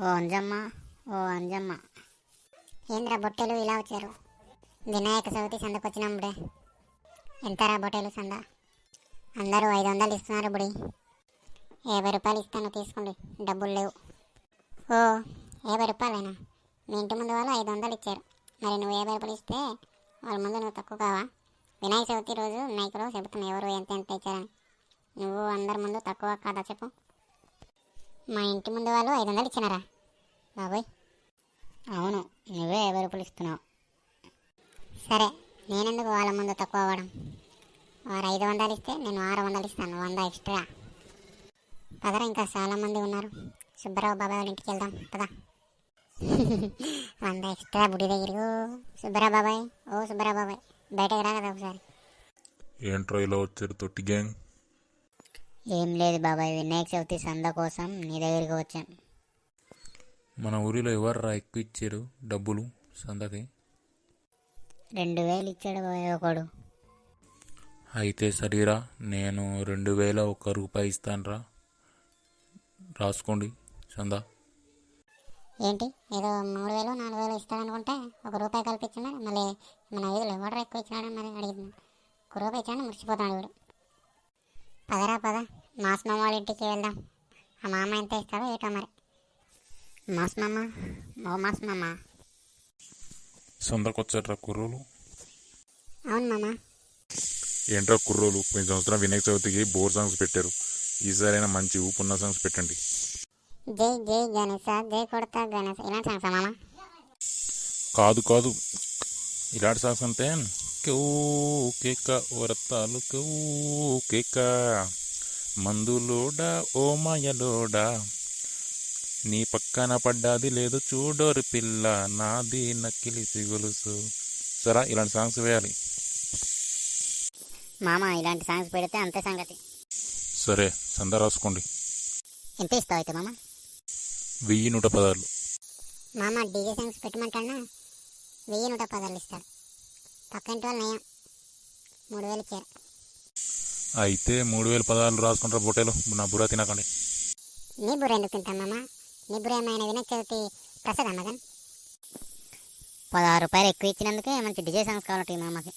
ఓ అంజమ్మ ఓ అంజమ్మ. ఏంద్రా బొట్టెలు ఇలా వచ్చారు? వినాయక చవితి సందకొచ్చినప్పుడే ఎంతరా బొట్టెలు సంద? అందరూ ఐదు వందలు ఇస్తున్నారు బుడి. యాభై రూపాయలు ఇస్తాను తీసుకోండి. డబ్బులు లేవు. ఓ యాభై రూపాయలేనా? మీ ఇంటి ముందు వాళ్ళు ఐదు వందలు ఇచ్చారు. మరి నువ్వు యాభై రూపాయలు ఇస్తే వాళ్ళ ముందు నువ్వు తక్కువ కావా? వినాయక చవితి రోజు వినాయకుడు చెబుతున్నా ఎవరు ఎంత ఎంత ఇచ్చారని. నువ్వు అందరి ముందు తక్కువ కాదా చెప్పు? మా ఇంటి ముందు వాళ్ళు ఐదు వందలు ఇచ్చినారా? బాబోయ్. అవును నువ్వే యాభై రూపాయలు ఇస్తున్నావు సరే నేనెందుకు వాళ్ళ ముందు తక్కువ అవ్వడం? వారు ఐదు వందలు ఇస్తే నేను ఆరు వందలు ఇస్తాను వంద ఎక్స్ట్రా. పదరా ఇంకా చాలా మంది ఉన్నారు. సుబ్బరావు బాబాయ్ వాళ్ళ ఇంటికి వెళ్దాం పదా. వంద ఎక్స్ట్రా బుడి దగ్గరకు. సుబ్బరావు బాబాయ్ ఓ సుబ్బరావు బాబాయ్ బయటకు రా కదా ఒకసారి. ఏంట్రా ఇలా వచ్చారు తొట్టి గ్యాంగ్? ఏం లేదు బాబాయ్ వినాయక చవితి సంద కోసం నీ దగ్గరికి వచ్చాను. మన ఊరిలో ఎవర్రా ఎక్కువ ఇచ్చారు డబ్బులు సందకి రెండు వేలు ఇచ్చాడు బాబాయ్ ఒకడు. అయితే సరేరా నేను రెండు వేల ఒక్క రూపాయి ఇస్తానురా. రాసుకోండి సందా. ఏంటి ఏదో మూడు వేలు నాలుగు వేలు ఇస్తాడనుకుంటే ఒక రూపాయి కల్పించినా మళ్ళీ మన ఐదులో ఎవడరా ఎక్కువ ఇచ్చినాడని మరి అడిగింది. ఒక రూపాయి ఇచ్చాను మర్చిపోతాడు వీడు. పదరా పద. మాస్ మామ వాళ్ళ ఇంటికి వెళ్దాం. ఆ మామ ఎంత ఇస్తాడో ఏటో మరి. మాస్ మామ? ఓ మాస్ మామ. సందకు వచ్చారా కుర్రోలు? అవును మామ. ఏంట్రా కుర్రోలు? పోయిన సంవత్సరం వినాయక చవితికి బోర్ సాంగ్స్ పెట్టారు. ఈసారైనా మంచి ఊపున్న సాంగ్స్ పెట్టండి. జై జై గణేశ జై కొడతా గణేశ. ఇలాంటి సాంగ్స్ మామ? కాదు కాదు. ఇలాంటి సాంగ్స్ అంటే కేక కూ కేక. మందులోడా ఓ మాయలోడా. నీ పక్కన పడ్డాది లేదు చూడోరు పిల్ల నాది నక్కిలి సిగులుసు. సరా ఇలాంటి సాంగ్స్ వేయాలి. మామ ఇలాంటి సాంగ్స్ పెడితే అంతే సంగతి. సరే సంద రాసుకోండి. ఎంత ఇస్తావు అయితే మామ? వెయ్యి నూట పదార్లు మామ డీజే సాంగ్స్ పెట్టమంటానా వెయ్యి నూట పదాలు ఇస్తాడు పక్కింటి వాళ్ళు నయం. మూడు వేలు ఇచ్చారు. అయితే మూడు వేల పదార్లు రాసుకుంటారా బొట్టేలు. నా బుర్ర తినకండి. నీ బుర్ర ఎందుకు తింటాం మామ? నీ బుర్ర ఏమైనా చవితి ప్రసాదం మగన్ పదహారు రూపాయలు ఎక్కువ ఇచ్చినందుకే మంచి డిజే సాంగ్స్ కావాలంటే మామకి.